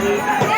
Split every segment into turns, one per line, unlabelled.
Yeah.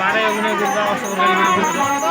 পারে ওখানে ঘুরবা অসুবিধা